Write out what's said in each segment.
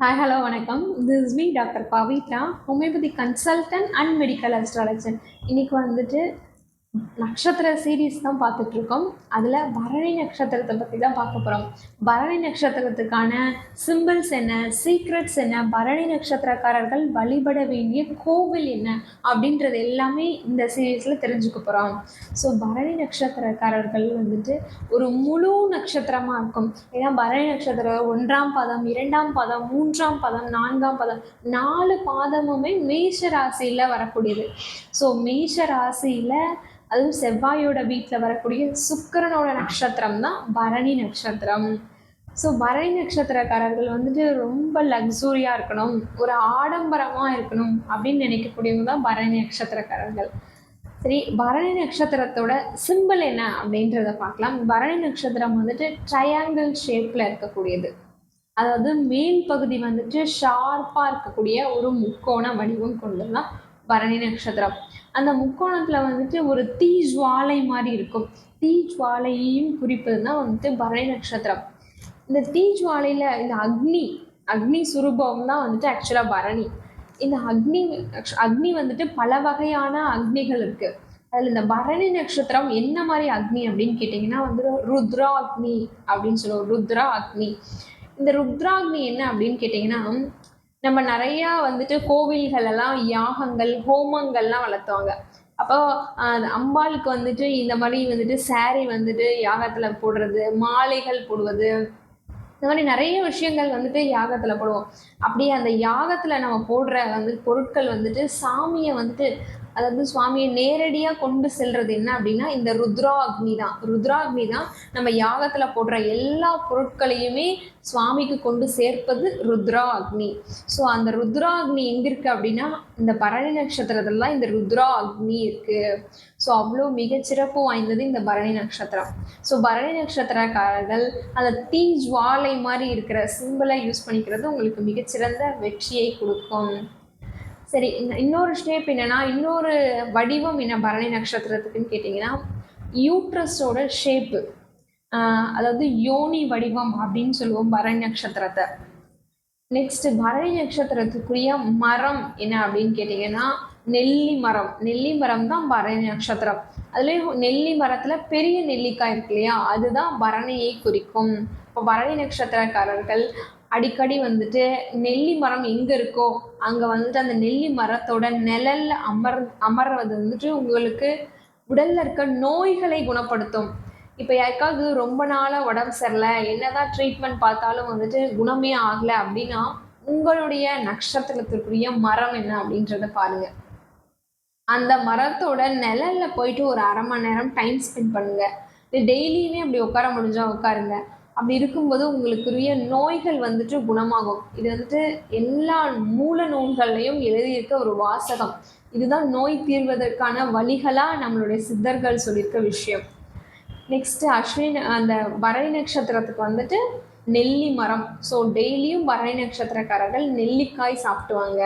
Hi hello வணக்கம். This me doctor Pavithra homeopathy consultant and medical astrologer இன்றைக்கி வந்துட்டு நட்சத்திர சீரீஸ் தான் பார்த்துட்ருக்கோம். அதில் பரணி நட்சத்திரத்தை பற்றி தான் பார்க்க போகிறோம் பரணி நட்சத்திரத்துக்கான சிம்பிள்ஸ் என்ன சீக்ரெட்ஸ் என்ன பரணி நட்சத்திரக்காரர்கள் வழிபட வேண்டிய கோவில் என்ன அப்படின்றது எல்லாமே இந்த சீரீஸில் தெரிஞ்சுக்க போகிறோம் ஸோ பரணி நட்சத்திரக்காரர்கள் வந்துட்டு ஒரு முழு நட்சத்திரமாக இருக்கும். ஏன்னா பரணி நட்சத்திரம் ஒன்றாம் பதம் இரண்டாம் பதம் மூன்றாம் பதம் நான்காம் பதம் நாலு பாதமுமே மேஷ ராசியில் வரக்கூடியது. ஸோ மேஷ ராசியில் அதுவும் செவ்வாயோட வீட்டில் வரக்கூடிய சுக்கிரனோட நட்சத்திரம் தான் பரணி நட்சத்திரம். ஸோ பரணி நட்சத்திரக்காரர்கள் வந்துட்டு ரொம்ப லக்ஸூரியாக இருக்கணும் ஒரு ஆடம்பரமாக இருக்கணும் அப்படின்னு நினைக்கக்கூடியவங்க தான் பரணி நட்சத்திரக்காரர்கள். சரி பரணி நட்சத்திரத்தோட சிம்பிள் என்ன அப்படின்றத பார்க்கலாம். பரணி நட்சத்திரம் வந்துட்டு ட்ரையாங்கிள் ஷேப்பில் இருக்கக்கூடியது. அதாவது மேல் பகுதி வந்துட்டு ஷார்ப்பாக இருக்கக்கூடிய ஒரு முக்கோண வடிவம் கொண்டதுதான் பரணி நட்சத்திரம். அந்த முக்கோணத்தில் வந்துட்டு ஒரு தீ ஜுவாலை மாதிரி இருக்கும். தீ ஜுவாலையும் குறிப்பது தான் வந்துட்டு பரணி நட்சத்திரம். இந்த தீ ஜுவாலையில் இந்த அக்னி அக்னி சுரூபம் தான் வந்துட்டு ஆக்சுவலாக பரணி. இந்த அக்னி அக்னி வந்துட்டு பல வகையான அக்னிகள் இருக்குது அதில் இந்த பரணி நட்சத்திரம் என்ன மாதிரி அக்னி அப்படின்னு கேட்டிங்கன்னா வந்து ருத்ரா அக்னி அப்படின்னு சொல்லுவோம். ருத்ரா அக்னி இந்த ருத்ராக்னி என்ன அப்படின்னு கேட்டிங்கன்னா நம்ம நிறையா வந்துட்டு கோவில்கள் எல்லாம் யாகங்கள் ஹோமங்கள்லாம் வளர்த்துவாங்க. அப்போ அம்பாளுக்கு வந்துட்டு இந்த மாதிரி வந்துட்டு சாரி வந்துட்டு யாகத்தில் போடுறது மாலைகள் போடுவது இந்த மாதிரி நிறைய விஷயங்கள் வந்துட்டு யாகத்தில் போடுவோம். அப்படியே அந்த யாகத்தில் நம்ம போடுற வந்து பொருட்கள் வந்துட்டு சாமியை வந்துட்டு அதாவது சுவாமியை நேரடியாக கொண்டு செல்றது என்ன அப்படின்னா இந்த ருத்ரா அக்னி தான். ருத்ரா அக்னி தான் நம்ம யாகத்தில் போடுற எல்லா பொருட்களையுமே சுவாமிக்கு கொண்டு சேர்ப்பது ருத்ரா அக்னி ஸோ அந்த ருத்ரா அக்னி எங்கே இருக்குது அப்படின்னா இந்த பரணி நட்சத்திரத்துலலாம் இந்த ருத்ரா அக்னி இருக்குது ஸோ அவ்வளோ மிகச்சிறப்பு வாய்ந்தது இந்த பரணி நட்சத்திரம். ஸோ பரணி நட்சத்திரக்காரர்கள் அந்த தீ ஜுவாலை மாதிரி இருக்கிற சிம்பிளை யூஸ் பண்ணிக்கிறது உங்களுக்கு மிகச்சிறந்த வெற்றியை கொடுக்கும். சரி இன்னொரு ஷேப் என்னன்னா இன்னொரு வடிவம் என்ன பரணி நட்சத்திரத்துக்குன்னு கேட்டிங்கன்னா யூட்ரஸோட ஷேப்பு அதாவது யோனி வடிவம் அப்படின்னு சொல்லுவோம் பரணி நட்சத்திரத்தை. நெக்ஸ்ட் பரணி நட்சத்திரத்துக்குரிய மரம் என்ன அப்படின்னு கேட்டிங்கன்னா நெல்லி மரம். நெல்லி மரம் தான் பரணி நட்சத்திரம். அதுலேயும் நெல்லி மரத்தில் பெரிய நெல்லிக்காய் இருக்கு இல்லையா அதுதான் பரணியை குறிக்கும். இப்போ பரணி நட்சத்திரக்காரர்கள் அடிக்கடி வந்துட்டு நெல்லி மரம் எங்கே இருக்கோ அங்கே வந்துட்டு அந்த நெல்லி மரத்தோட நிழலில் அமர் அமர்றது வந்துட்டு உங்களுக்கு உடலில் இருக்க நோய்களை குணப்படுத்தும். இப்போ யாருக்காவது ரொம்ப நாளாக உடம்பு சரியில்லை என்னதான் ட்ரீட்மெண்ட் பார்த்தாலும் வந்துட்டு குணமே ஆகலை அப்படின்னா உங்களுடைய நட்சத்திரத்திற்குரிய மரம் என்ன அப்படின்றத பாருங்க. அந்த மரத்தோட நிழல்ல போயிட்டு ஒரு அரை மணி நேரம் டைம் ஸ்பெண்ட் பண்ணுங்க. இது டெய்லியுமே அப்படி உட்கார முடிஞ்சா உட்காருங்க. அப்படி இருக்கும்போது உங்களுக்குரிய நோய்கள் வந்துட்டு குணமாகும். இது வந்துட்டு எல்லா மூல நூல்கள்லையும் எழுதியிருக்க ஒரு வாசகம். இதுதான் நோய் தீர்வதற்கான வழிகளாக நம்மளுடைய சித்தர்கள் சொல்லியிருக்க விஷயம். நெக்ஸ்ட்டு அஸ்வின் அந்த வரை நட்சத்திரத்துக்கு வந்துட்டு நெல்லி மரம். ஸோ டெய்லியும் பரணி நட்சத்திரக்காரர்கள் நெல்லிக்காய் சாப்பிடுவாங்க.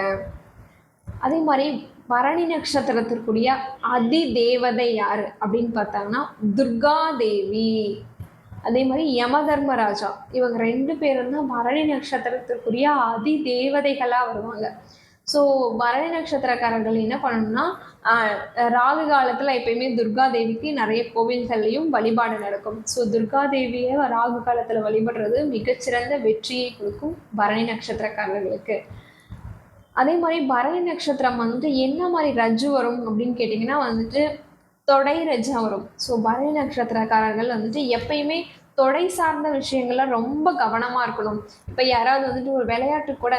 அதே மாதிரி பரணி நட்சத்திரத்திற்குரிய அதி தேவதை யார் அப்படின்னு பார்த்தாங்கன்னா துர்கா தேவி அதே மாதிரி யம தர்மராஜா இவங்க ரெண்டு பேரும் தான் பரணி நட்சத்திரத்திற்குரிய அதி தேவதைகளாக வருவாங்க. ஸோ பரணி நட்சத்திரக்காரர்கள் என்ன பண்ணணும்னா ராகு காலத்தில் எப்பயுமே துர்கா தேவிக்கு நிறைய கோவில்கள்லையும் வழிபாடு நடக்கும். ஸோ துர்கா தேவியை ராகு காலத்தில் வழிபடுறது மிகச்சிறந்த வெற்றியை கொடுக்கும் பரணி நட்சத்திரக்காரர்களுக்கு. அதே மாதிரி பரணி நட்சத்திரம் வந்துட்டு என்ன மாதிரி ரஜ்ஜு வரும் அப்படின்னு கேட்டிங்கன்னா வந்துட்டு தொடை ரஜம் வரும் ஸோ பரணி நட்சத்திரக்காரர்கள் வந்துட்டு எப்பயுமே தொடை சார்ந்த விஷயங்கள்ல ரொம்ப கவனமாக இருக்கணும். இப்போ யாராவது வந்துட்டு ஒரு விளையாட்டு கூட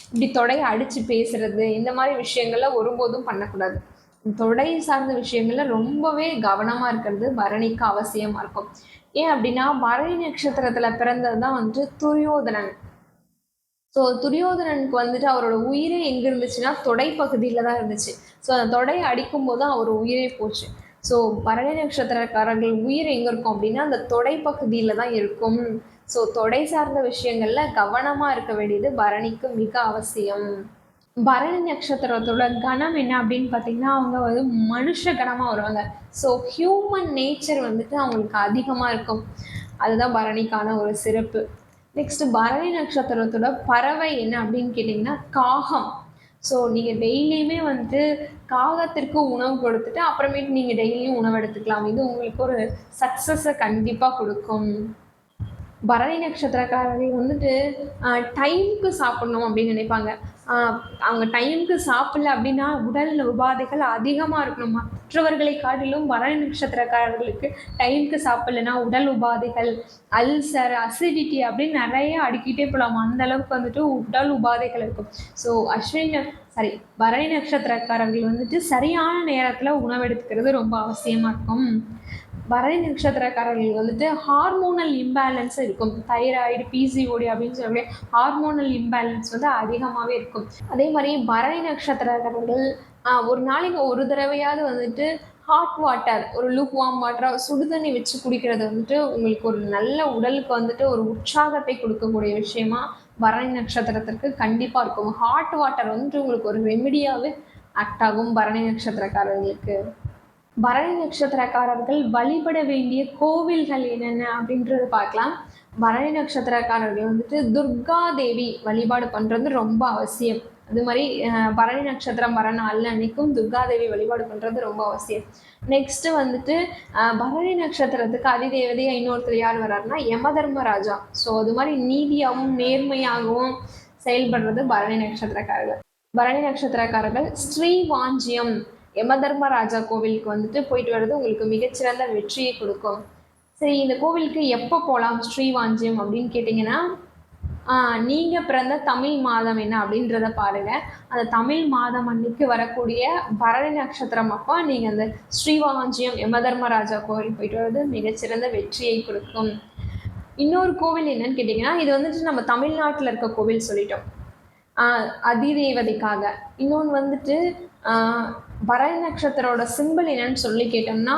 இப்படி தொடையை அடித்து பேசுறது இந்த மாதிரி விஷயங்கள்ல ஒருபோதும் பண்ணக்கூடாது. தொடை சார்ந்த விஷயங்கள்ல ரொம்பவே கவனமாக இருக்கிறது பரணிக்கு அவசியமாக இருக்கும். ஏன் அப்படின்னா பரணி நட்சத்திரத்தில் பிறந்தது தான் வந்துட்டு துரியோதனன். ஸோ துரியோதனனுக்கு வந்துட்டு அவரோட உயிரே எங்கே இருந்துச்சுன்னா தொடை பகுதியில் தான் இருந்துச்சு. ஸோ அந்த தொடையை அடிக்கும்போது தான் அவர் உயிரே போச்சு. ஸோ பரணி நட்சத்திரக்காரர்கள் உயிர் எங்கே இருக்கும் அப்படின்னா அந்த தொடை பகுதியில் தான் இருக்கும். ஸோ தொடை சார்ந்த விஷயங்களில் கவனமாக இருக்க வேண்டியது பரணிக்கு மிக அவசியம். பரணி நட்சத்திரத்தோட கணம் என்ன அப்படின்னு பார்த்தீங்கன்னா அவங்க வந்து மனுஷ கணமாக வருவாங்க. ஸோ ஹியூமன் நேச்சர் வந்துட்டு அவங்களுக்கு அதிகமாக இருக்கும். அதுதான் பரணிக்கான ஒரு சிறப்பு. நெக்ஸ்ட் பரணி நட்சத்திரத்தோட பறவை என்ன அப்படின்னு கேட்டிங்கன்னா காகம். ஸோ நீங்கள் டெய்லியுமே வந்து காகத்திற்கு உணவு கொடுத்துட்டு அப்புறமேட்டு நீங்கள் டெய்லியும் உணவு எடுத்துக்கலாம். இது உங்களுக்கு ஒரு சக்ஸஸை கண்டிப்பாக கொடுக்கும். பரணி நட்சத்திரக்காரர்கள் வந்துட்டு டைமுக்கு சாப்பிடணும் அப்படின்னு நினைப்பாங்க. அவங்க டைமுக்கு சாப்பிடல அப்படின்னா உடல் உபாதைகள் அதிகமாக இருக்கணும். மற்றவர்களை காட்டிலும் பரணி நட்சத்திரக்காரர்களுக்கு டைமுக்கு சாப்பிட்லன்னா உடல் உபாதைகள் அல்சர் அசிடிட்டி அப்படின்னு நிறைய அடுக்கிட்டே போகலாம் அந்த அளவுக்கு வந்துட்டு உடல் உபாதைகள் இருக்கும். ஸோ அஸ்வினி சாரி பரணி நட்சத்திரக்காரர்கள் வந்துட்டு சரியான நேரத்தில் உணவு எடுத்துக்கிறது ரொம்ப அவசியமாக இருக்கும். பரணி நட்சத்திரக்காரர்கள் வந்துட்டு ஹார்மோனல் இம்பேலன்ஸ் இருக்கும். தைராய்டு பிசிஓடி அப்படின்னு சொல்லக்கூடிய ஹார்மோனல் இம்பேலன்ஸ் வந்து அதிகமாகவே இருக்கும். அதே மாதிரி பரணி நட்சத்திரக்காரர்கள் ஒரு நாளைக்கு ஒரு தடவையாவது வந்துட்டு ஹாட் வாட்டர் ஒரு லூக் வார்ம் வாட்டராக சுடுதண்ணி வச்சு குடிக்கிறது வந்துட்டு உங்களுக்கு ஒரு நல்ல உடலுக்கு வந்துட்டு ஒரு உற்சாகத்தை கொடுக்கக்கூடிய விஷயமா பரணி நட்சத்திரத்திற்கு கண்டிப்பாக இருக்கும். ஹாட் வாட்டர் வந்துட்டு உங்களுக்கு ஒரு ரெமிடியாகவே ஆக்ட் ஆகும் பரணி நட்சத்திரக்காரர்களுக்கு பரணி நட்சத்திரக்காரர்கள் வழிபட வேண்டிய கோவில்கள் என்னென்ன அப்படின்றத பார்க்கலாம். பரணி நட்சத்திரக்காரர்கள் வந்துட்டு துர்கா தேவி வழிபாடு பண்ணுறது ரொம்ப அவசியம். அது மாதிரி பரணி நட்சத்திரம் வர நாளில் அன்னைக்கும் துர்கா தேவி வழிபாடு பண்ணுறது ரொம்ப அவசியம். நெக்ஸ்ட்டு வந்துட்டு பரணி நட்சத்திரத்துக்கு அதிதேவதையாக இன்னொருத்தர் யார் வர்றாருன்னா யமதர்மராஜா. ஸோ அது மாதிரி நீதியாகவும் நேர்மையாகவும் செயல்படுறது பரணி நட்சத்திரக்காரர்கள். பரணி நட்சத்திரக்காரர்கள் ஸ்ரீவாஞ்சியம் யமதர்மராஜா கோவிலுக்கு வந்துட்டு போயிட்டு வர்றது உங்களுக்கு மிகச்சிறந்த வெற்றியை கொடுக்கும். சரி இந்த கோவிலுக்கு எப்போ போகலாம்? ஸ்ரீவாஞ்சியம் அப்படின்னு கேட்டிங்கன்னா நீங்கள் பிறந்த தமிழ் மாதம் என்ன அப்படின்றத பாருங்கள் அந்த தமிழ் மாதம் அன்னைக்கு வரக்கூடிய பரணி நட்சத்திரம் அப்போ நீங்கள் அந்த ஸ்ரீவாஞ்சியம் யமதர்மராஜா கோவில் போயிட்டு வர்றது மிகச்சிறந்த வெற்றியை கொடுக்கும். இன்னொரு கோவில் என்னன்னு கேட்டிங்கன்னா இது வந்துட்டு நம்ம தமிழ்நாட்டில் இருக்க கோவில் சொல்லிட்டோம். அதிதேவதைக்காக. இன்னொன்று வந்துட்டு பரணி நட்சத்திரோட சிம்பிள் என்னன்னு சொல்லி கேட்டோம்னா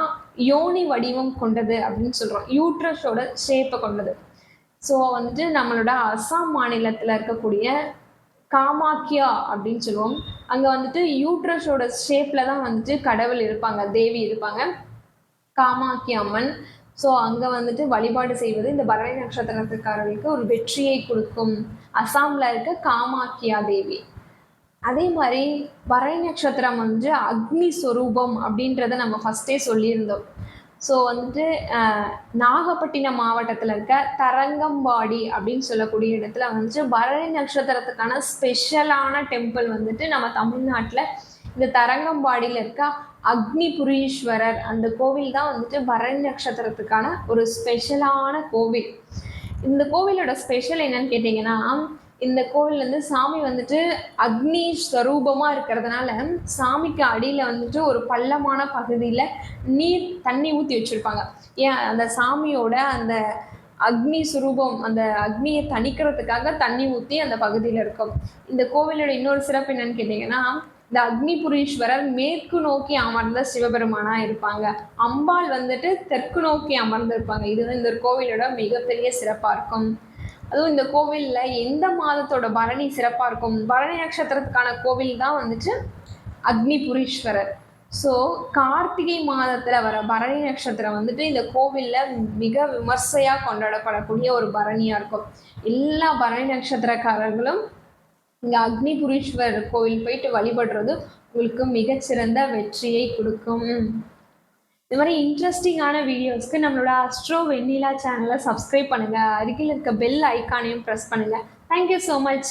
யோனி வடிவம் கொண்டது அப்படின்னு சொல்கிறோம் யூட்ரஸோட ஷேப்பை கொண்டது. ஸோ வந்துட்டு நம்மளோட அஸ்ஸாம் மாநிலத்தில் இருக்கக்கூடிய காமாக்கியா அப்படின்னு சொல்லுவோம். அங்கே வந்துட்டு யூட்ரஸோட ஷேப்பில் தான் வந்துட்டு கடவுள் இருப்பாங்க தேவி இருப்பாங்க. காமாக்கி அம்மன். ஸோ அங்கே வந்துட்டு வழிபாடு செய்வது இந்த பரணி நட்சத்திரத்துக்காரர்களுக்கு ஒரு வெற்றியை கொடுக்கும். அசாமில் இருக்க காமாக்கியா தேவி. அதே மாதிரி வரை நட்சத்திரம் வந்து அக்னி ஸ்வரூபம் அப்படின்றத நம்ம ஃபஸ்ட்டே சொல்லியிருந்தோம். ஸோ வந்துட்டு நாகப்பட்டினம் மாவட்டத்தில் இருக்க தரங்கம்பாடி அப்படின்னு சொல்லக்கூடிய இடத்துல வந்துட்டு பரணி நட்சத்திரத்துக்கான ஸ்பெஷலான டெம்பிள் வந்துட்டு நம்ம தமிழ்நாட்டில் இந்த தரங்கம்பாடியில் இருக்க அக்னி புரீஸ்வரர் அந்த கோவில் தான் வந்துட்டு பரணி நட்சத்திரத்துக்கான ஒரு ஸ்பெஷலான கோவில். இந்த கோவிலோட ஸ்பெஷல் என்னன்னு கேட்டிங்கன்னா இந்த கோவில் வந்து சாமி வந்துட்டு அக்னி ஸ்வரூபமாக இருக்கிறதுனால சாமிக்கு அடியில் வந்துட்டு ஒரு பள்ளமான பகுதியில் நீர் தண்ணி ஊற்றி வச்சுருப்பாங்க. ஏன்? அந்த சாமியோட அந்த அக்னி சுரூபம் அந்த அக்னியை தணிக்கிறதுக்காக தண்ணி ஊற்றி அந்த பகுதியில் இருக்கும். இந்த கோவிலோட இன்னொரு சிறப்பு என்னன்னு கேட்டிங்கன்னா இந்த அக்னிபுரீஸ்வரர் மேற்கு நோக்கி அமர்ந்த சிவபெருமானா இருப்பாங்க. அம்பாள் வந்துட்டு தெற்கு நோக்கி அமர்ந்திருப்பாங்க. இது வந்து இந்த கோவிலோட மிகப்பெரிய சிறப்பாக இருக்கும். அதுவும் இந்த கோவிலில் எந்த மாதத்தோட பரணி சிறப்பாக இருக்கும்? பரணி நட்சத்திரத்துக்கான கோவில் தான் வந்துட்டு அக்னிபுரீஸ்வரர். ஸோ கார்த்திகை மாதத்தில் வர பரணி நட்சத்திரம் வந்துட்டு இந்த கோவிலில் மிக விமர்சையாக கொண்டாடப்படக்கூடிய ஒரு பரணியாக இருக்கும். எல்லா பரணி நட்சத்திரக்காரர்களும் இங்கே அக்னிபுரீஸ்வரர் கோவில் போயிட்டு வழிபடுறது உங்களுக்கு மிகச்சிறந்த வெற்றியை கொடுக்கும். இந்த மாதிரி இன்ட்ரெஸ்டிங்கான வீடியோஸ்க்கு நம்மளோட அஸ்ட்ரோ வெண்ணிலா சேனலை சப்ஸ்கிரைப் பண்ணுங்கள் அருகில் இருக்க பெல் ஐக்கானையும் ப்ரெஸ் பண்ணுங்கள் தேங்க்யூ ஸோ மச்